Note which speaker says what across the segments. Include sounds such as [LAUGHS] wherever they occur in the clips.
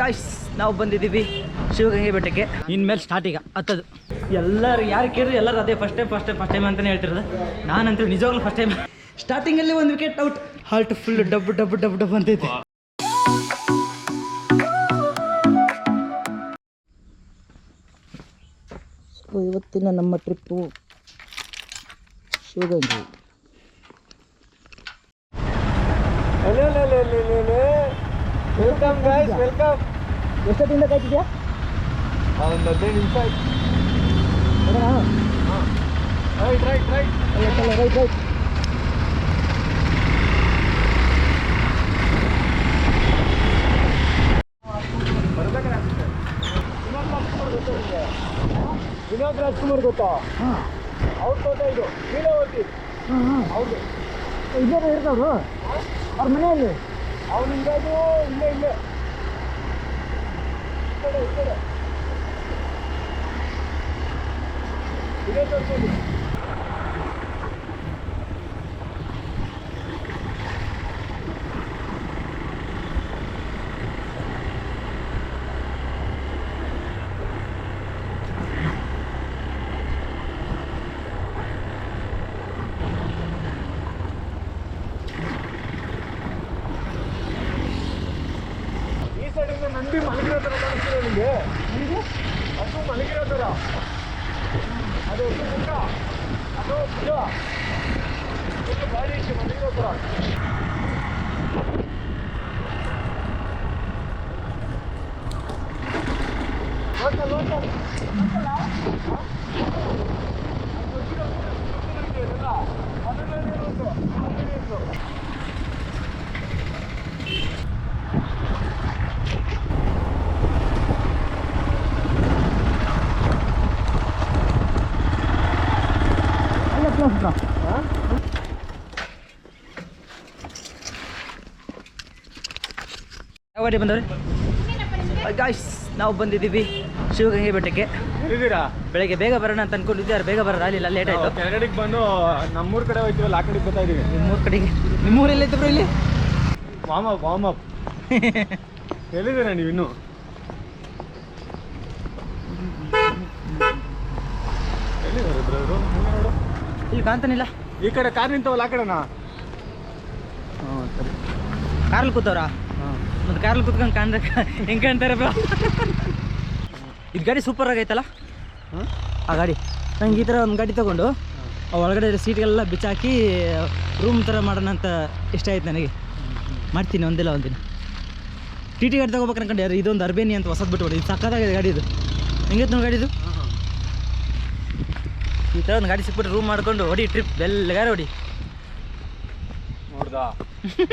Speaker 1: Guys ನಾವು ಬಂದಿದ್ದೀವಿ ಶಿವಗಂಗೆ ಬೆಟ್ಟಕ್ಕೆ. ಇನ್ಮೇಲೆ ಸ್ಟಾರ್ಟ್ ಈಗ. ಹತ್ತದು. ಎಲ್ಲರೂ ಯಾರು ಕೇಳಿದ್ರು ಎಲ್ಲರೂ ಅದೇ first time first time first time ಅಂತಲೇ ಹೇಳ್ತಿರೋದು. ನಾನಂತೂ ನಿಜವಾಗ್ಲೂ ಫಸ್ಟ್ ಟೈಮ್ ಸ್ಟಾರ್ಟಿಂಗಲ್ಲಿ ಒಂದು ವಿಕೆಟ್ ಔಟ್ ಹಾರ್ಟ್ ಫುಲ್ ಡಬ್ ಡಬ್ ಡಬ್ ಡಬ್ ಅಂತೈತೆ. ಇವತ್ತಿನ ನಮ್ಮ trip Shivagange.
Speaker 2: Welcome guys welcome
Speaker 1: ಎಷ್ಟೊತ್ತಿಂದ ಕಾಯ್ತಿದ್ಯಾ?
Speaker 2: ಒಂದು ಹದಿನೈದು ನಿಮಿಷ ಆಯ್ತು. Right right right
Speaker 1: right right
Speaker 2: Vinod Rajkumar ಗೊತ್ತಾ ಅವ್ರ ತೋಟ ಇದು ಲೀಲಾವತಿ ಹೌದು.
Speaker 1: ಇಲ್ಲೇ ಇರ್ತಾವ್ರು? ಅವ್ರ ಮನೆಯಲ್ಲಿ?
Speaker 2: ಅವ್ನು ಇರೋದು ಇಲ್ಲೇ ಇಲ್ಲೇ. ಈ ಕಡೆ ಇದೇ ಈ ಸೈಡಿಂದ ನಂದಿ ಮಲಗಿರೋ ಥರ ಕಾಣಿಸ್ತಿದೆ ನಿಮಗೆ ಅದು ಮಲಗಿರೋ ಥರ ಅದು ಮುಖ ಅದು ಭುಜ ಇದು ಗಾಡಿ ಇಷ್ಟು ಮಲಗಿರೋ ಥರ ಲೋಟ ಲೋಟ
Speaker 1: ಅಲ್ಲ ಯಾವ ಗಾಡಿ ಬಂದವ್ರೆ ಗಾಯ್ಸ್ ನಾವು ಬಂದಿದ್ದೀವಿ ಶಿವಗಂಗೆ ಬೆಟ್ಟಕ್ಕೆ.
Speaker 2: ಎಲ್ಲಿದ್ದೀರಾ?
Speaker 1: ಬೆಳಗ್ಗೆ ಬೇಗ ಬರೋಣ ಅಂತ ಅನ್ಕೊಂಡಿದ್ದೆ ಯಾರು ಬೇಗ ಬರೋಣ ಆಗಲಿಲ್ಲ ಲೇಟ್ ಆಯ್ತು.
Speaker 2: ಕೆಳಗಡೆಗೆ ಬಂದು ನಮ್ಮೂರ ಕಡೆ ಹೋಯ್ತೀವಲ್ಲ ಆ ಕಡೆಗೆ ಬರ್ತಾ ಇದೀವಿ.
Speaker 1: ನಿಮ್ಮೂರ ಕಡೆಗೆ. ನಿಮ್ಮೂರಲ್ಲಿ ಇದ್ರು ಇಲ್ಲಿ?
Speaker 2: ವಾಮ್ ಅಪ್ ವಾಮ್ ಅಪ್ ಎಲ್ಲಿದ್ದೀರಾ ನೀವು ಇನ್ನು?
Speaker 1: ಇಲ್ಲಿ ಕಾಣ್ತಾನಿಲ್ಲ.
Speaker 2: ಈ ಕಡೆ ಕಾರ್ ನಿಂತವಲ್ಲ ಆ ಕಡೆನಾ? ಹಾಂ ಸರಿ.
Speaker 1: ಕಾರಲ್ಲಿ ಕೂತವ್ರಾ? ಮತ್ತೆ ಕಾರಲ್ಲಿ ಕುತ್ಕೊಂಡು ಕಾಣ್ದ ಹೆಂಗೆ ಕಾಣ್ತಾರೆ ಬ್ರೋ ಇದು ಗಾಡಿ ಸೂಪರ್ ಆಗೈತಲ್ಲ? ಆ ಗಾಡಿ. ನಂಗೆ ಈ ಥರ ಒಂದು ಗಾಡಿ ತೊಗೊಂಡು ಒಳಗಡೆ ಸೀಟ್ಗೆಲ್ಲ ಬಿಚ್ಚಾಕಿ ರೂಮ್ ಥರ ಮಾಡೋಣ ಅಂತ ಇಷ್ಟ ಆಯ್ತು ನನಗೆ. ಮಾಡ್ತೀನಿ ಒಂದಿಲ್ಲ ಒಂದಿನ. ಟಿ ಟಿ ಗಾಡಿ ತೊಗೋಬೇಕು ಅನ್ಕೊಂಡು, ಯಾರು ಇದೊಂದು ಅರ್ಬೇನಿ ಅಂತ ಹೊಸದು ಬಿಟ್ಬಿಡಿ ಇದು ಸಕ್ಕತ್ತಾಗಿದೆ ಗಾಡಿ ಇದು. ಹೆಂಗೈತೆ ನೋಡಿ ಗಾಡಿ ಇದು? ಈ ಥರ ಒಂದು ಗಾಡಿ ಸಿಕ್ಬಿಟ್ಟು ರೂಮ್ ಮಾಡ್ಕೊಂಡು ಹೊಡಿ ಟ್ರಿಪ್ ಬೆಲ್ಲಗಾರ ಹೊಡಿ
Speaker 2: ನೋಡ್ದಾ?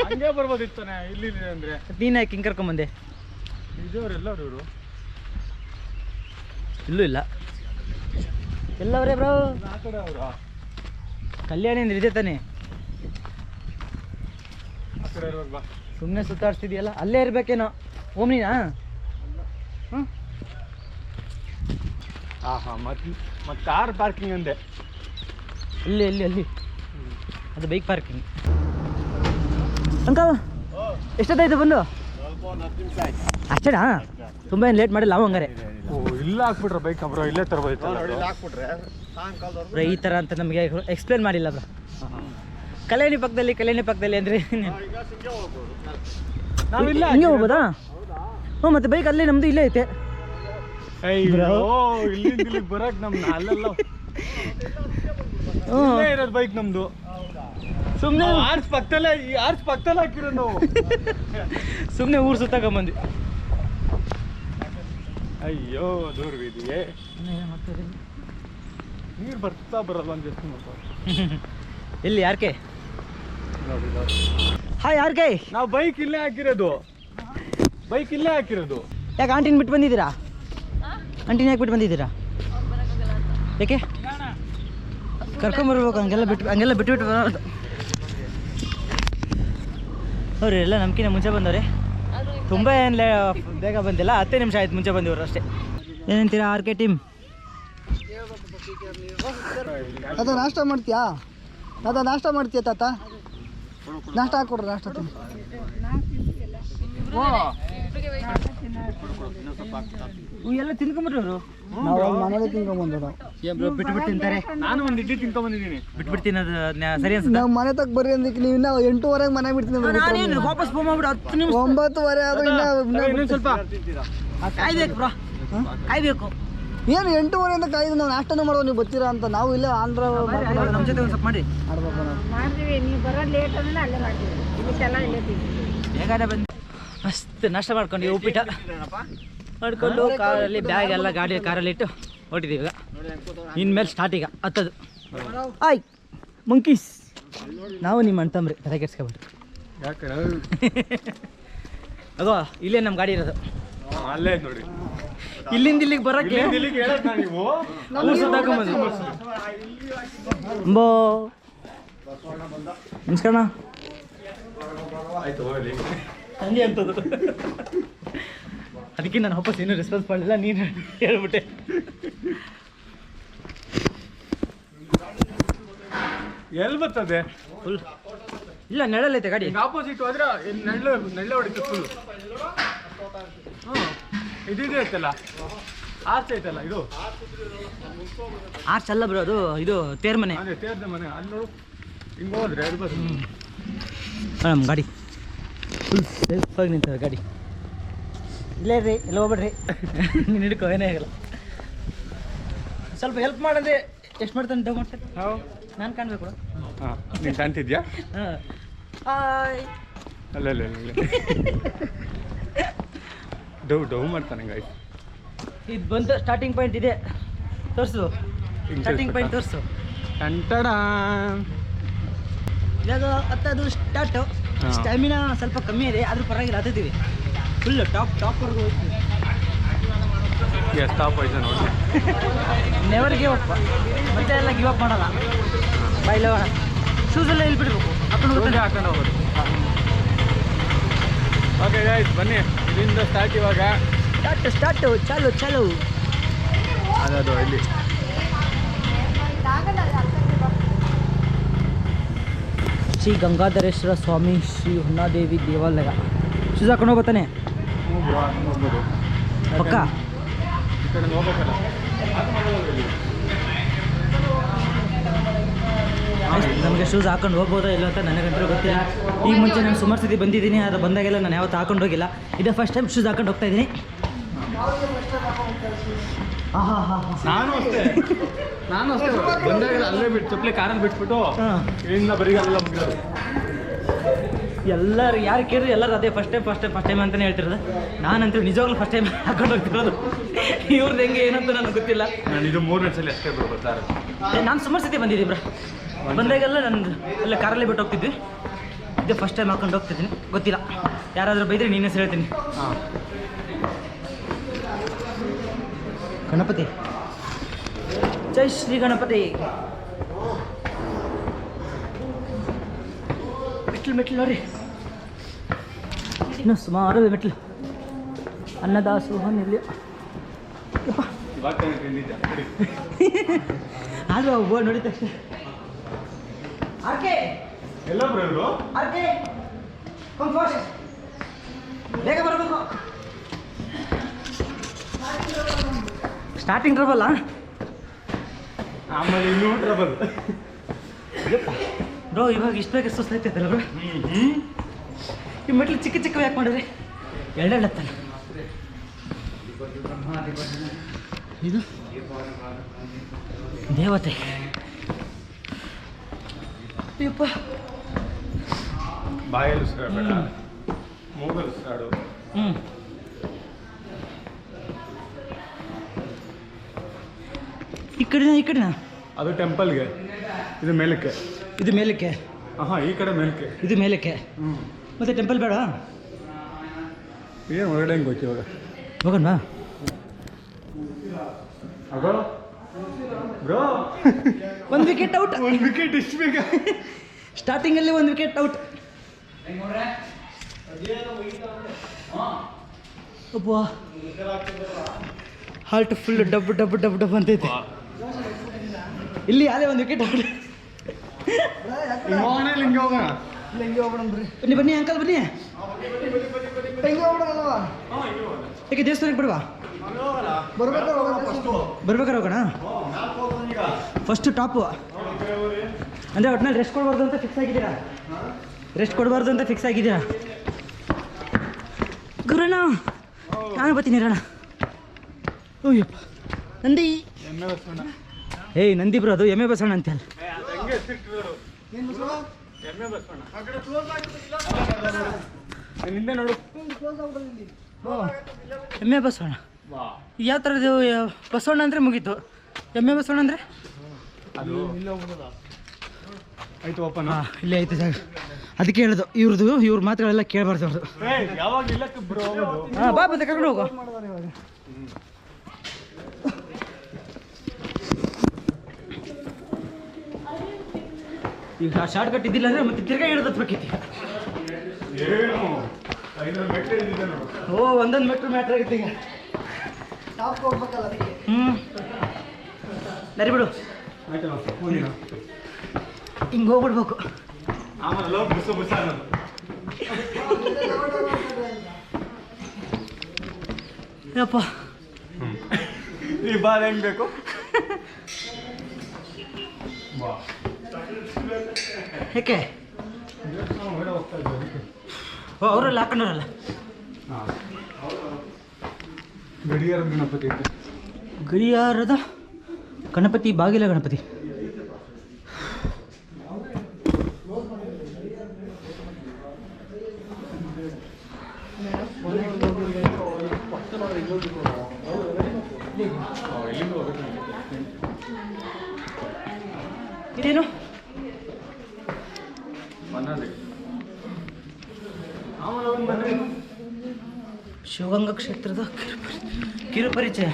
Speaker 2: ಹಂಗೆ ಬರ್ಬೋದಿತ್ತಾನೆ ಇಲ್ಲಿ ಅಂದ್ರೆ.
Speaker 1: ನೀನು ಯಾಕೆ ಹಿಂಗೆ ಕರ್ಕೊಂಬಂದೆ?
Speaker 2: ನಿಜವ್ರು ಎಲ್ಲರೂ ಇವರು
Speaker 1: ಇಲ್ಲೂ ಇಲ್ಲ. ಎಲ್ಲವರೇ ಬ್ರೋ?
Speaker 2: ಆ ಕಡೆ ಅವರು?
Speaker 1: ಕಲ್ಯಾಣಿ ಅಂದ್ರೆ ಇದೆ ತಾನೆ.
Speaker 2: ಆ ಕಡೆ ಇರೋರು ಬಾ.
Speaker 1: ಸುಮ್ಮನೆ ಸುತ್ತಾಡ್ಸ್ತಿದ್ಯಲ್ಲ ಅಲ್ಲೇ ಇರ್ಬೇಕೇನೋ. ಓಮ್ನಿನಾ ಹ್ಞೂ
Speaker 2: ಆಹಾ ಮತ್ತೆ ಮತ್ತೆ ಕಾರ್ ಪಾರ್ಕಿಂಗ್ ಅಂದೆ.
Speaker 1: ಅಲ್ಲಿ ಅಲ್ಲಿ ಅಲ್ಲಿ. ಅದು ಬೈಕ್ ಪಾರ್ಕಿಂಗ್ ಅಂಕಲ್ ಎಷ್ಟೊತ್ತಾಯ್ತು ಬಂದು? ಅಷ್ಟೇನಾ? ತುಂಬ ಏನು ಲೇಟ್ ಮಾಡಿಲ್ಲ ಅವ ಹಂಗಾರೆ.
Speaker 2: ಓ ಇಲ್ಲ ಹಾಕ್ಬಿಟ್ರ ಬೈಕ್ ಬ್ರೋ ಇಲ್ಲೇ
Speaker 1: ತರಬೇಕು ಈ ಥರ ಅಂತ ನಮಗೆ ಎಕ್ಸ್ಪ್ಲೇನ್ ಮಾಡಿಲ್ಲ ಬ್ರೋ. ಕಲ್ಯಾಣಿ ಪಕ್ಕದಲ್ಲಿ ಕಲ್ಯಾಣಿ ಪಕ್ಕದಲ್ಲಿ ಅಂದರೆ
Speaker 2: ನಾವಿಲ್ಲ
Speaker 1: ಹಿಂಗೆ. ಹೋಗ್ಬೋದಾ? ಹ್ಞೂ ಮತ್ತೆ ಬೈಕ್ ಅಲ್ಲೇ ನಮ್ಮದು ಇಲ್ಲೇ ಐತೆ.
Speaker 2: ಅಯ್ಯೋ ಇಲ್ಲಿಂದ ಇಲ್ಲಿಗೆ ಬರಕ್ ನಮ್ದು ಅಲ್ಲೆಲ್ಲ.
Speaker 1: ಹ್ಞೂ
Speaker 2: ಬೈಕ್ ನಮ್ದು. ಸುಮ್ಮನೆ ಆರ್ಸ್ ಪಕ್ಕದಲ್ಲೇ ಈ ಆರ್ಸ್ ಪಕ್ಕದಲ್ಲೇ ಹಾಕಿರೋ ನಾವು. [LAUGHS]
Speaker 1: ಸುಮ್ಮನೆ ಊರು ಸುತ್ತಾಕೊಂಬಂದು
Speaker 2: ಅಯ್ಯೋ ದೂರ ಇದೆಯೇ ನೀರು ಬರ್ತಾ ಬರಲ್ಲ ಅಂತ ಎಷ್ಟು ಮಾಡ್ತಾರೆ [LAUGHS]
Speaker 1: ಇಲ್ಲಿ ಯಾರ್ಕೆ?
Speaker 2: ನೋಡಿ.
Speaker 1: ಹಾಯ್ ಯಾರ್ಕೆ?
Speaker 2: ನಾವು ಬೈಕ್ ಇಲ್ಲೇ ಹಾಕಿರೋದು. ಬೈಕ್ ಇಲ್ಲೇ ಹಾಕಿರೋದು.
Speaker 1: ಯಾಕೆ ಆಂಟಿನ ಬಿಟ್ಟು ಬಂದಿದ್ದೀರಾ? ಆಂಟಿನ ಯಾಕೆ ಬಿಟ್ಟು ಬಂದಿದ್ದೀರಾ? ಯಾಕೆ? ಕರ್ಕೊಂಬರ್ಬೇಕು ಹಂಗೆಲ್ಲ ಬಿಟ್ಟು ಹಂಗೆಲ್ಲ ಬಿಟ್ಟು ಬಿಟ್ಟು ಬರೋದು. ಅವ್ರು ಎಲ್ಲ ನಮ್ಕಿನ ಮುಂಚೆ ಬಂದವ್ರೆ. ತುಂಬ ಏನು ಲೇ ಬೇಗ ಬಂದಿಲ್ಲ ಹತ್ತೇ ನಿಮಿಷ ಆಯ್ತು ಮುಂಚೆ ಬಂದಿವ್ರು ಅಷ್ಟೇ. ಏನಂತೀರಾ ಆರ್ ಕೆ ಟೀಮ್
Speaker 3: ತಾತ ನಾಷ್ಟ ಮಾಡ್ತೀಯಾ? ತಾತ ನಾಷ್ಟ ಮಾಡ್ತೀಯ ತಾತ? ನಾಷ್ಟ ಹಾಕೊಡ್ರಿ ನಾಷ್ಟ ತಿನ್ನಿ.
Speaker 1: ಎಲ್ಲ ಅವರು
Speaker 3: ನಾವು ಮನೇಲಿ ತಿನ್ಕೊಂಬಂದು ನಾವು.
Speaker 1: ಬಿಟ್ಟು ಬಿಟ್ಟು ತಿಂತಾರೆ.
Speaker 2: ನಾನು ಒಂದು ಇಡ್ಲಿ ತಿನ್ಕೊಂಬಂದಿದ್ದೀನಿ
Speaker 1: ಬಿಟ್ಬಿಟ್ಟು ತಿನ್ನೋದು ನ್ಯಾ- ಸರಿ ಅನ್ಸುತ್ತೆ?
Speaker 3: ನಾವು ಮನೆ ತಗ ಬರ್ರಿ ಅಂದಿಕ್ ನೀವು ಇನ್ನ ಎಂಟೂವರೆಗೆ ಮನೆ ಬಿಡ್ತೀನಿ ಅಂದ್ರೆ
Speaker 1: ನಾನೇನು ವಾಪಸ್ ಫೋನ್ ಮಾಡ್ಬಿಟ್ಟು ಹತ್ತು ನಿಮಿಷ
Speaker 3: ಒಂಬತ್ತುವರೆ ಆದ್ರೂ ಇನ್ನ
Speaker 2: ಇನ್ನೊಂದು ಸ್ವಲ್ಪ
Speaker 1: ಕಾಯ್ಬೇಕು ಬ್ರೋ. ಕಾಯ್ಬೇಕು.
Speaker 3: ಏನು ಎಂಟೂವರೆ ಅಂತ ಕಾಯ್ದು ನಾವು ನಾಷ್ಟನೂ ಮಾಡೋ ನೀವು ಬರ್ತೀರಾ ಅಂತ. ನಾವು ಇಲ್ಲ ಆಂಧ್ರ
Speaker 1: ನಮ್ಮ ಜೊತೆ ಒಂದು ಸ್ವಲ್ಪ ಮಾಡಿ.
Speaker 3: ಆಡ್ಬೇಕು ನಾವು
Speaker 4: ಮಾಡ್ತೀವಿ ನೀವು ಬರೋದು ಲೇಟ್ ಅಂದ್ರೆ ಅಲ್ಲೇ ಮಾಡ್ತೀವಿ. ಇದಕ್ಕೆಲ್ಲ ಇಲ್ಲೇ ತಿಂತೀವಿ.
Speaker 1: ಬೇಗನೆ ಬಂದು ಮಸ್ತ್ ನಾಷ್ಟ ಮಾಡ್ಕೊಂಡು ಉಪ್ಪಿಟ್ಟ. ಮಾಡ್ಕೊಂಡು ಕಾರಲ್ಲಿ ಬ್ಯಾಗ್ ಎಲ್ಲ ಗಾಡಿ ಕಾರಲ್ಲಿ ಇಟ್ಟು ಹೊಟ್ಟಿದ್ದೀವಿ ಈಗ. ಇನ್ಮೇಲೆ ಸ್ಟಾರ್ಟ್ ಈಗ. ಹತ್ತದು. ಆಯ್ ಮಂಕೀಸ್ ನಾವು ನಿಮ್ಮ ಅಣ್ತಂಬ್ರಿ. ತಲೆ ಕೆಡ್ಸ್ಕೊಬಿಟ್ಟು [LAUGHS] ಅದು ಇಲ್ಲೇ ನಮ್ಮ ಗಾಡಿ ಇರೋದು.
Speaker 2: ಅಲ್ಲೇ ನೋಡಿ.
Speaker 1: ಇಲ್ಲಿಂದ ಇಲ್ಲಿಗೆ ಬರಕ್ಕೆ? ಅಂಬೋ. ನಮಸ್ಕಾರ ಹಂಗೆ ಅಂತದ್ದು. ಅದಕ್ಕೆ ನಾನು ವಾಪಸ್ ಏನು ರೆಸ್ಪಾನ್ಸ್ ಮಾಡಲಿಲ್ಲ ನೀನು ಹೇಳ್ಬಿಟ್ಟೆ.
Speaker 2: ಎಲ್ಲಿ ಬರ್ತದೆ?
Speaker 1: ಫುಲ್ ಇಲ್ಲ ನೆಳಲೈತೆ ಗಾಡಿ.
Speaker 2: ಆಪೋಸಿಟ್ ಹೋದ್ರೆ ನೆಳ್ಳ ನೆಳ್ಳು ಹೊಡಿತು ಫುಲ್ ಇದಿದೆ ಐತಲ್ಲ? ಆರ್ಚ್ ಐತಲ್ಲ ಇದು?
Speaker 1: ಆರ್ಚ್ ಅಲ್ಲ ಬ್ರೋ ಅದು ಇದು ತೇರ್ ಮನೆ.
Speaker 2: ಅದೇ ತೇರ್ದ ಮನೆ. ಅಲ್ಲಿ ನೋಡು. ಹಿಂಗೆ ಹೋದ್ರೆ ಅದು ಬಸ್
Speaker 1: ನಮ್ಮ ಗಾಡಿ. ಫುಲ್ ಸೇಫಾಗಿ ನಿಂತಾರೆ ಗಾಡಿ. ಇಲ್ಲೇ ರೀ ಎಲ್ಲ ಹೋಗ್ಬೇಡ್ರಿ? [LAUGHS] ನೀನು ಹಿಡ್ಕೋ ಏನೇ ಆಗಲ್ಲ. ಸ್ವಲ್ಪ ಹೆಲ್ಪ್ ಮಾಡಂದ್ರೆ ಎಷ್ಟು ಮಾಡ್ತಾನೆ ಡೌ ಮಾಡ್ತಾನೆ
Speaker 2: ಹಾಂ.
Speaker 1: ನಾನು ಕಾಣಬೇಕು
Speaker 2: ಹಾಂ ನೀನು ಕಾಣ್ತಿದ್ಯಾ?
Speaker 1: ಹಾಂ. ಹಾಯ್
Speaker 2: ಅಲ್ಲ ಅಲ್ಲ ಅಲ್ಲ ಡೌ ಡೌ ಮಾಡ್ತಾನೆ ಗಾಯ್ಸ್
Speaker 1: ಇದು ಬಂದು ಸ್ಟಾರ್ಟಿಂಗ್ ಪಾಯಿಂಟ್ ಇದೆ. ತೋರಿಸು. Starting point? ತೋರಿಸು.
Speaker 2: ಟಂಟಡ
Speaker 1: ಇವಾಗ ಅತ್ತದು ಸ್ಟಾರ್ಟು. ಸ್ಟ್ಯಾಮಿನಾ ಸ್ವಲ್ಪ ಕಮ್ಮಿ ಇದೆ ಆದರೂ ಪರವಾಗಿಲ್ಲ ಹತ್ತಿದ್ದೀವಿ ಫುಲ್ ಟಾಪ್ ಟಾಪ್ವರೆಗೂ ಹೋಗ್ತೀವಿ
Speaker 2: ಟಾಪ್ ಆಯ್ತು ನೋಡಿ.
Speaker 1: ನೆವರ್ ಗಿವ್ ಅಪ್ ಮತ್ತೆ ಎಲ್ಲ ಗಿವ್ ಅಪ್ ಮಾಡಲ್ಲ. ಬೈಲ ಶೂಸ್ ಎಲ್ಲ ಇಲ್ಲಿ ಬಿಡಬೇಕು
Speaker 2: ರೂಮ್ಗೆ ಹಾಕೊಂಡು ಹೋಗೋದು ಓಕೆ ಗಾಯ್ಸ್ ಬನ್ನಿ. ಇಲ್ಲಿಂದ ಸ್ಟಾರ್ಟ್ ಇವಾಗ.
Speaker 1: ಸ್ಟಾರ್ಟ್ ಸ್ಟಾರ್ಟ್ ಚಾಲು ಚಾಲು.
Speaker 2: ಅದದು ಇಲ್ಲಿ.
Speaker 1: ಶ್ರೀ ಗಂಗಾಧರೇಶ್ವರ ಸ್ವಾಮಿ ಶ್ರೀ ಹೊನ್ನಾದೇವಿ ದೇವಾಲಯ. ಶೂಸ್ ಹಾಕೊಂಡು ಹೋಗ್ತಾನೆ
Speaker 2: ಹೋಗ್ಬೋದು
Speaker 1: ಪಕ್ಕ?
Speaker 2: ಈ
Speaker 1: ನಮಗೆ ಶೂಸ್ ಹಾಕೊಂಡು ಹೋಗ್ಬೋದಾ ಇಲ್ಲ ಅಂತ ನನಗಂತೂ ಗೊತ್ತಿಲ್ಲ. ಈಗ ಮುಂಚೆ ನಾನು ಸುಮಾರು ಸತಿ ಬಂದಿದ್ದೀನಿ ಅದು ಬಂದಾಗೆಲ್ಲ ನಾನು ಯಾವತ್ತೂ ಹಾಕೊಂಡು ಹೋಗಿಲ್ಲ. ಇದೇ ಫಸ್ಟ್ ಟೈಮ್ ಶೂಸ್ ಹಾಕೊಂಡು ಹೋಗ್ತಾ ಇದ್ದೀನಿ.
Speaker 2: ನಾನು ಅಷ್ಟೇ. ನಾನು ಅಷ್ಟೇ. ಬಂದಾಗ ಅಲ್ಲೇ ಬಿಟ್ಟು ಚಪ್ಪಲಿ ಕಾರಲ್ಲಿ ಬಿಟ್ಬಿಟ್ಟು ಇಲ್ಲಿಂದ ಬರೀಗಲ್ಲ
Speaker 1: ಎಲ್ಲರೂ ಯಾರು ಕೇಳಿದ್ರು ಎಲ್ಲರೂ ಅದೇ first time first time first time ಅಂತಲೇ ಹೇಳ್ತಿರೋದು. ನಾನಂತೂ ನಿಜವಾಗ್ಲೂ ಫಸ್ಟ್ ಟೈಮ್ ಹಾಕೊಂಡು ಹೋಗ್ತಿರೋದು. ಇವ್ರದ್ದು ಹೆಂಗೆ ಏನಂತ ನನಗೆ ಗೊತ್ತಿಲ್ಲ.
Speaker 2: ನಾನು ಇದು ಮೂರನೇ ಸಲ ಅಷ್ಟೇ ಬ್ರೋ ಬರ್ತಾರೆ
Speaker 1: ಏ, ನಾನು ಸುಮಾರು ಸತಿ ಬಂದಿದ್ದೀನಿ ಬ್ರ. ಬಂದಾಗೆಲ್ಲ ನಾನು ಎಲ್ಲ ಕಾರಲ್ಲೇ ಬಿಟ್ಟು ಹೋಗ್ತಿದ್ವಿ. ಇದೇ ಫಸ್ಟ್ ಟೈಮ್ ಹಾಕೊಂಡು ಹೋಗ್ತಿದ್ದೀನಿ. ಗೊತ್ತಿಲ್ಲ. ಯಾರಾದರೂ ಬೈದ್ರೆ ನೀನೇ ಹೆಸರು ಹೇಳ್ತೀನಿ.
Speaker 2: ಹಾಂ.
Speaker 1: ಗಣಪತಿ. ಜೈ ಶ್ರೀ ಗಣಪತಿ. ಮೆಟ್ಲು ಮೆಟ್ಲು ನೋಡ್ರಿ. ಇನ್ನು ಸುಮಾರು ಮೆಟ್ಲು ಅನ್ನದಾಸೋಹ ನಿಲ್ಯ [LAUGHS] ಆದರೂ ನೋಡಿದ ತಕ್ಷಣ. ಬೇಗ ಬರಬೇಕು. ಸ್ಟಾರ್ಟಿಂಗ್ ಟ್ರಬಲ್
Speaker 2: ಆಮೇಲೆ ಇನ್ನೂ ಟ್ರಬಲ್
Speaker 1: ಬ್ರೋ ಇವಾಗ ಇಷ್ಟು ಬೇಗ ಸುಸ್ತಾಯ್ತೈತಲ್ಲ ಬ್ರೋ ಈ ಮೆಟ್ಲು ಚಿಕ್ಕ ಚಿಕ್ಕ ಯಾಕೆ ಮಾಡಿದ್ರಿ ಎರಡೆರಡು ಹತ್ತಲ್ಲ. ಇದು? ದೇವತೆ. ಯಪ್ಪ
Speaker 2: ಬಾಯಲ್ಲಿ ಉಸಿರಾಡಬೇಡ. ಮೂಗಲ್ಲಿ ಉಸಿರಾಡು.
Speaker 1: ಹ್ಞೂ ಈ ಕಡೆನಾ ಈ ಕಡೆನಾ?
Speaker 2: ಅದು ಟೆಂಪಲ್ಗೆ. ಇದು ಮೇಲಕ್ಕೆ.
Speaker 1: ಇದು ಮೇಲಕ್ಕೆ.
Speaker 2: ಹಾಂ ಈ ಕಡೆ ಮೇಲಕ್ಕೆ.
Speaker 1: ಇದು ಮೇಲಕ್ಕೆ.
Speaker 2: ಹ್ಞೂ
Speaker 1: ಮತ್ತೆ ಟೆಂಪಲ್ ಬೇಡ?
Speaker 2: ಏನು ಹೊರಗಡೆ ಹೆಂಗೆ ಹೋಯ್ತು ಇವಾಗ?
Speaker 1: ಹೋಗೋಣ
Speaker 2: ಬ್ರೋ.
Speaker 1: ಒಂದು ವಿಕೆಟ್ ಔಟ್
Speaker 2: ಒಂದು ವಿಕೆಟ್ ಇಷ್ಟು ಬೇಗ
Speaker 1: ಸ್ಟಾರ್ಟಿಂಗಲ್ಲಿ ಒಂದು ವಿಕೆಟ್ ಔಟ್ ಒಬ್ಬ ಹಾಲ್ಟ್ ಫುಲ್ ಡಬ್ ಡಬ್ ಡಬ್ ಡಬ್ ಅಂತೈತೆ ಇಲ್ಲಿ ಯಾವುದೇ ಒಂದು ವಿಕೆಟ್ ಔಟ್
Speaker 2: ಹಿಂಗೆ ಹೋಗೋಣ? ಇಲ್ಲಿ
Speaker 1: ಬನ್ನಿ ಬನ್ನಿ ಅಂಕಲ್ ಬನ್ನಿ.
Speaker 3: ಹಿಂಗೆ
Speaker 1: ಯಾಕೆ ದೇವಸ್ಥಾನಕ್ಕೆ ಬಿಡುವ
Speaker 3: ಬರ್ಬೇಕಾದ್ರೆ ಹೋಗೋಣ
Speaker 1: ಬರ್ಬೇಕಾರೆ ಹೋಗೋಣ? ಫಸ್ಟ್ ಟಾಪು ಅಂದರೆ ಒಟ್ನಲ್ಲಿ ರೆಸ್ಟ್ ಕೊಡಬಾರ್ದು ಅಂತ ಫಿಕ್ಸ್ ಆಗಿದ್ದೀರಾ? ರೆಸ್ಟ್ ಕೊಡಬಾರ್ದು ಅಂತ ಫಿಕ್ಸ್ ಆಗಿದ್ದೀರಾ? ಗುರುಣ ನಾನು ಬರ್ತೀನಿ ರಣ ಓಯ್ಯಪ್ಪ ನಂದಿ. ಏಯ್ ನಂದಿ ಬ್ರೋ ಅದು ಎಮ್ಮೆ ಬಸವಣ್ಣ ಅಂತ
Speaker 2: ಹಿಂದೆ ನೋಡು.
Speaker 3: ಇಲ್ಲಿ
Speaker 1: ಎಮ್ಮೆ ಬಸವಣ್ಣ. ಯಾವ ಥರದ್ದು ಬಸವಣ್ಣ ಅಂದರೆ ಮುಗೀತು. ಎಮ್ಮೆ ಬಸವಣ್ಣ ಅಂದರೆ?
Speaker 2: ಆಯ್ತು ಓಪನ್.
Speaker 1: ಹಾಂ ಇಲ್ಲೇ ಆಯ್ತು ಸರ್ ಅದಕ್ಕೆ ಹೇಳೋದು ಇವ್ರದ್ದು ಇವ್ರ ಮಾತುಗಳೆಲ್ಲ ಕೇಳಬಾರ್ದು ಅವ್ರದ್ದು. ಹಾಂ ಬಾ ಬಂದೆ ಕರ್ಕೊಂಡು ಹೋಗು.
Speaker 3: ಮಾಡಿದಾರೆ ಆ
Speaker 1: ಈಗ ಶಾರ್ಟ್ ಕಟ್ ಇದ್ದಿಲ್ಲ ಅಂದ್ರೆ ಮತ್ತೆ ತಿರ್ಗಾ ಹಿಡಿದತ್ಬೇಕಿತ್ತು
Speaker 2: ಬೇಕೈತಿ ಐನೂರು ಮೆಟ್ಲು ಇದ್ದಿದೆ ನೋಡು.
Speaker 1: ಓ ಒಂದೊಂದು ಮೆಟ್ರ್ ಮ್ಯಾಟ್ರ್ ಆಗಿತ್ತು ಈಗ.
Speaker 3: ಟಾಪ್ ಹೋಗ್ಬೇಕಲ್ಲ ಅದಕ್ಕೆ?
Speaker 1: ಹ್ಞೂ ನರಿ ಬಿಡು. ಹಿಂಗೆ ಹೋಗ್ಬಿಡ್ಬೇಕು. ಯಪ್ಪ.
Speaker 2: ಈ ಬಾಲ್ ಹೆಂಗ್ ಬೇಕು? [LAUGHS]
Speaker 1: ಓ ಅವರೆಲ್ಲ ಹಾಕೊಂಡವ್ರಲ್ಲ
Speaker 2: ಹಾಂ ಗಡಿಯಾರ ಗಣಪತಿ
Speaker 1: ಗಡಿಯಾರದ ಗಣಪತಿ ಬಾಗಿಲ ಗಣಪತಿ. ಇದೇನು ಶಿವಗಂಗಾ ಕ್ಷೇತ್ರದ ಕಿರುಪರಿ ಕಿರುಪರಿಚಯ.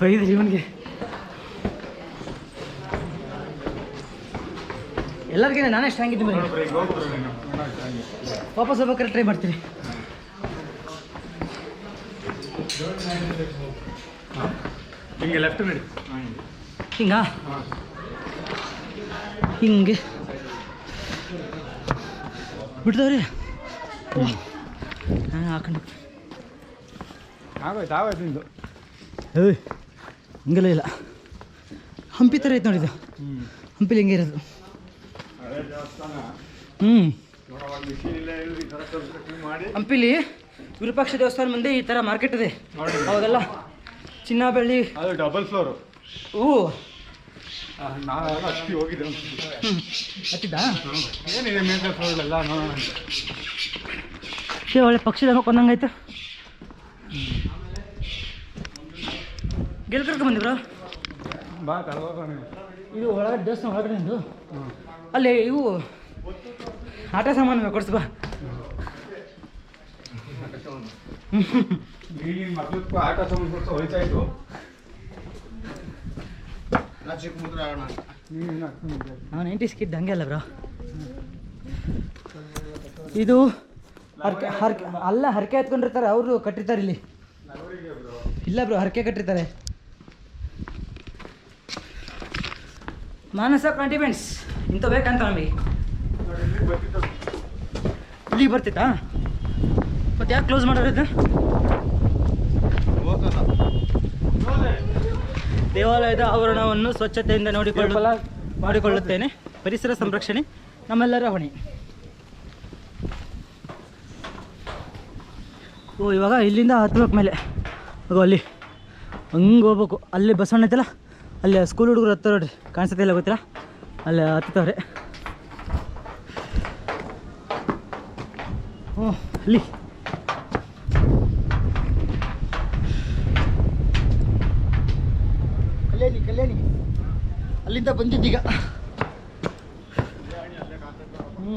Speaker 1: ಬೈದ್ರಿ ಇವನಿಗೆ. ಎಲ್ಲರಿಗೂ ನಾನೇ ಸ್ಟ್ರಾಂಗ್ ಇದ್ದೀನಿ. ವಾಪಸ್ ಹೋಗ್ಬೇಕಾದ್ರೆ ಟ್ರೈ ಮಾಡ್ತೀನಿ.
Speaker 2: ಹಿಂಗೆ ಲೆಫ್ಟ್ ನಡಿ.
Speaker 1: ಹಿಂಗ? ಹಿಂಗಾ. ಬಿಡ್ದವ್ರಿ. ಹಾಕೊಂಡು.
Speaker 2: ಆಗೋಯ್ತು ಆಗೋಯ್ತು ನಿಂದು.
Speaker 1: ಏಯ್ ಹಂಗೆಲ್ಲ ಇಲ್ಲ. ಹಂಪಿ ಥರ ಐತೆ ನೋಡಿದ್ದು ಹಂಪಿಲಿ ಹಿಂಗೆ ಇರೋದು? ಹ್ಞೂ ಹಂಪಿಲಿ ವಿರೂಪಾಕ್ಷ ದೇವಸ್ಥಾನ ಮುಂದೆ ಈ ಥರ ಮಾರ್ಕೆಟ್ ಇದೆ.
Speaker 2: ಹೌದಲ್ಲ
Speaker 1: ಅವಾಗೆಲ್ಲ ಚಿನ್ನ ಬೆಳ್ಳಿ
Speaker 2: ಅದು ಡಬಲ್ ಫ್ಲೋರು
Speaker 1: ಹೂ
Speaker 2: ನಾವೆಲ್ಲ ಅಷ್ಟಿ ಹೋಗಿದ್ದೆ
Speaker 1: ಹತ್ತಿದ್ದಾ
Speaker 2: ಏನಿದೆ ಮೇಂಟೆನ್ ಫ್ಲೋರ್ ಎಲ್ಲ ನೋಡೋಣ
Speaker 1: ಶೇ ಒಳ್ಳೆ ಪಕ್ಷಿ ಧಮ ಕೊಂದಂಗಾಯ್ತು. ಗೆಲ್ ಕರ್ಕೊಂಡ್ ಬಂದಿ ಬ್ರೋ?
Speaker 2: ಬಾ ಕರ್ಕೊಂಡು
Speaker 1: ಇದು ಒಳಗಡೆ ದೇವಸ್ಥಾನ ಒಳಗಡೆ ನಿಂದು? ಅಲ್ಲಿ ಇವು ಆಟ ಸಾಮಾನು ಕೊಡ್ಸು ಬಾ.
Speaker 2: ಈಗಿನ ಮಕ್ಳು ಆಟ ಹೋಯ್ತಾ ನೀನು
Speaker 1: ನೈಂಟೀಸ್ ಕಿಡ್ ಹಂಗೆ ಅಲ್ಲ ಬ್ರೋ. ಇದು ಹರ್ಕೆ ಹರ್ಕೆ ಅಲ್ಲ ಹರಕೆ ಎತ್ಕೊಂಡಿರ್ತಾರೆ ಅವರು ಕಟ್ಟಿರ್ತಾರೆ ಇಲ್ಲಿ. ಇಲ್ಲ ಬ್ರೋ ಹರಕೆ ಕಟ್ಟಿರ್ತಾರೆ. ಮಾನಸ ಕಾಂಟಿಮೆಂಟ್ಸ್ ಇಂಥ ಬೇಕಂತ ನಮಗೆ? ಇಲ್ಲಿಗೆ ಬರ್ತಿತ್ತಾ? ಮತ್ತೆ ಯಾಕೆ ಕ್ಲೋಸ್ ಮಾಡೋದು ದೇವಾಲಯದ ಆವರಣವನ್ನು ಸ್ವಚ್ಛತೆಯಿಂದ ನೋಡಿಕೊಳ್ಳ ಮಾಡಿಕೊಳ್ಳುತ್ತೇನೆ. ಪರಿಸರ ಸಂರಕ್ಷಣೆ ನಮ್ಮೆಲ್ಲರ ಹೊಣೆ. ಓ ಇವಾಗ ಇಲ್ಲಿಂದ ಹತ್ಬೇಕು ಮೇಲೆ. ಹೋಗೋ ಅಲ್ಲಿ. ಹಂಗೆ ಹೋಗ್ಬೇಕು. ಅಲ್ಲಿ ಬಸವಣ್ಣ ಐತಲ್ಲ? ಅಲ್ಲಿ ಸ್ಕೂಲ್ ಹುಡುಗರು ಹತ್ತಾರ ನೋಡ್ರಿ. ಕಾಣಿಸುತ್ತೆ ಇಲ್ಲ ಗೊತ್ತಿಲ್ಲ? ಅಲ್ಲಿ ಹತ್ತವ್ರೆ ಹ್ಞೂ ಅಲ್ಲಿ. ಅಲ್ಲಿಂದ ಬಂದಿದ್ದೀಗ. ಹ್ಞೂ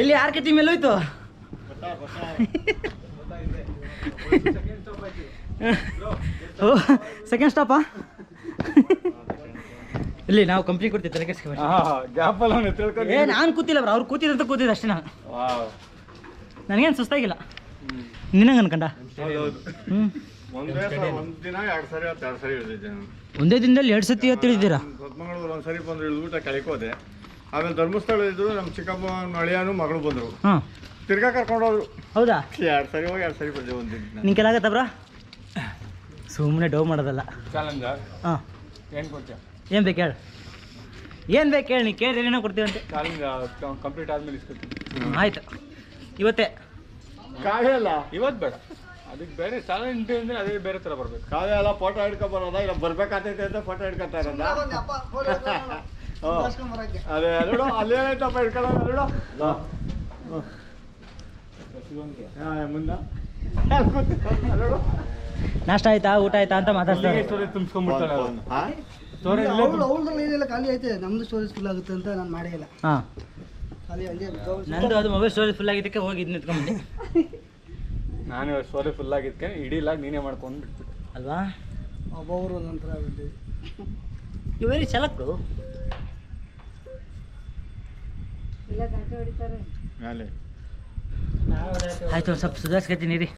Speaker 1: ಎಲ್ಲಿ ಯಾರ ಕಟ್ಟಿ ಮೇಲೆ ಹೋಯ್ತು? ಓ ಸೆಕೆಂಡ್ ಸ್ಟಾಪಾ ಇಲ್ಲಿ ನಾವು ಕಂಪ್ನಿ ಕೊಡ್ತೀವಿ ತಲೆ
Speaker 2: ತಿಳ್ಕೊಂಡು
Speaker 1: ಏ ನಾನು ಕೂತಿಲ್ಲ ಬ್ರ ಅವ್ರು ಕೂತಿದಂತ ಕೂತಿದ್ದೆ ಅಷ್ಟೇ ನಾನು. ನನಗೇನು ಸುಸ್ತಾಗಿಲ್ಲ.
Speaker 2: ಹ್ಞೂ
Speaker 1: ನಿನ್ನಂಗೆ ಅನ್ಕಂಡ ಹ್ಞೂ
Speaker 5: ಒಂದೇ ಸಲ ಒಂದ್ ದಿನ ಎರಡು ಸರಿ ಹತ್ತು ಎರಡು ಸರಿ ಇಳಿದಿದ್ದೆ ನಾನು.
Speaker 1: ಒಂದೇ ದಿನದಲ್ಲಿ ಎರಡು ಸತಿ ತಿಳಿದಿರಾ
Speaker 5: ಮಂಗಳೂರು ಒಂದು ಸರಿ ಬಂದು ಊಟ ಕಳಿಕೋದೆ. ಆಮೇಲೆ ಧರ್ಮಸ್ಥಳ ಇದ್ರು ನಮ್ಮ ಚಿಕ್ಕಪ್ಪ ಅಳಿಯಾನು ಮಗಳು ಬಂದರು.
Speaker 1: ಹಾಂ.
Speaker 5: ತಿರ್ಗಾ ಕರ್ಕೊಂಡು ಹೋದ್ರು.
Speaker 1: ಹೌದಾ?
Speaker 5: ಎರಡು ಸರಿ ಹೋಗಿ ಎರಡು ಸರಿ ಬಂದೆ ಒಂದು ದಿನ.
Speaker 1: ನಿಂಗೆ ಕೆಲಾಗತ್ತ ಬ್ರಾ ಸುಮ್ಮನೆ ಡವ್ ಮಾಡೋದಲ್ಲ.
Speaker 5: ಚಾಲೆಂಜ
Speaker 1: ಹಾಂ.
Speaker 5: ಏನು ಕೊಡ್ತೀಯ
Speaker 1: ಏನು ಬೇಕು ಹೇಳು. ಏನು ಬೇಕು ಹೇಳಿ ನೀ ಕೇಳಿ ಏನೇನೋ ಕೊಡ್ತೀವಂತೆ
Speaker 5: ಚಾಲೆಂಜ್ ಕಂಪ್ಲೀಟ್ ಆದ್ಮೇಲೆ
Speaker 1: ಆಯ್ತು. ಇವತ್ತೇ.
Speaker 5: ಕಾಯಿಲ್ಲ? ಅಲ್ಲ
Speaker 2: ಇವತ್ತು ಬೇಡ. ಅದಕ್ಕೆ ಬೇರೆ ಚಾಲೆಂಜ್ ಅಂದ್ರೆ ಅದೇ ಬೇರೆ ತರ ಬರಬೇಕು.
Speaker 5: ಕಾವ್ಯ ಎಲ್ಲ ಫೋಟೋ ಹಿಡ್ಕೊಂಡ್ ಬರೋದ ಇಲ್ಲ ಬರ್ಬೇಕಾಗ್ತೈತೆ ಅಂತ ಫೋಟೋ ಹಿಡ್ಕೊತಾ ಇರೋದ? ಅದೇ ನೋಡು ಅಲ್ಲೇನೈತಪ್ಪ ಹಿಡ್ಕೊಳ್ಳೋದು ನೋಡು. ಮುಂದೆ.
Speaker 1: ನಾಷ್ಟ ಆಯ್ತಾ ಊಟ ಆಯ್ತಾ ಅಂತ ಮಾತಾಡ್ತಾರೆ
Speaker 2: ಸ್ಟೋರೇಜ್ ತುಂಬಿಸ್ಕೊಂಡ್ಬಿಡ್ತಾನೆ
Speaker 5: ಹಾ?
Speaker 3: ಅವಳದ್ರಲ್ಲಿ ಏನಿಲ್ಲ ಖಾಲಿ ಐತೆ. ನಮ್ದು ಸ್ಟೋರೇಜ್ ಫುಲ್ ಆಗುತ್ತೆ ಅಂತ ನಾನು ಮಾಡೇ ಇಲ್ಲ.
Speaker 1: ಹಾಂ.
Speaker 3: ಖಾಲಿ ಹಂಗೆ
Speaker 1: ನಂದು ಅದು ಮೊಬೈಲ್ ಸ್ಟೋರೇಜ್ ಫುಲ್ ಆಗಿದ್ದಕ್ಕೆ ಹೋಗಿ ಇದು ನಿಂತ್ಕೊಂಡ್ಬಿಟ್ಟೆ. [LAUGHS]
Speaker 2: ನಾನು ಇವತ್ತು ಸ್ಟೋರೇಜ್ ಫುಲ್ ಆಗಿದ್ಕೆ ಇಡೀ ಲಾಗ್ ನೀನೇ ಮಾಡ್ಕೊಂಡು ಬಿಟ್ಬಿಟ್ಟು
Speaker 1: ಅಲ್ವಾ?
Speaker 3: ಒಬ್ಬೊಬ್ರು ನಂತರ
Speaker 1: ಯು ವೆರಿ ಚಲಕ್ಕು
Speaker 4: ಇಲ್ಲ ಗಂಟೆ ಹೊಡಿತಾರೆ.
Speaker 1: ಆಯ್ತು ಒಂದು ಸ್ವಲ್ಪ ಸುಧಾರಿಸ್ಕೊತೀನಿ ರೀ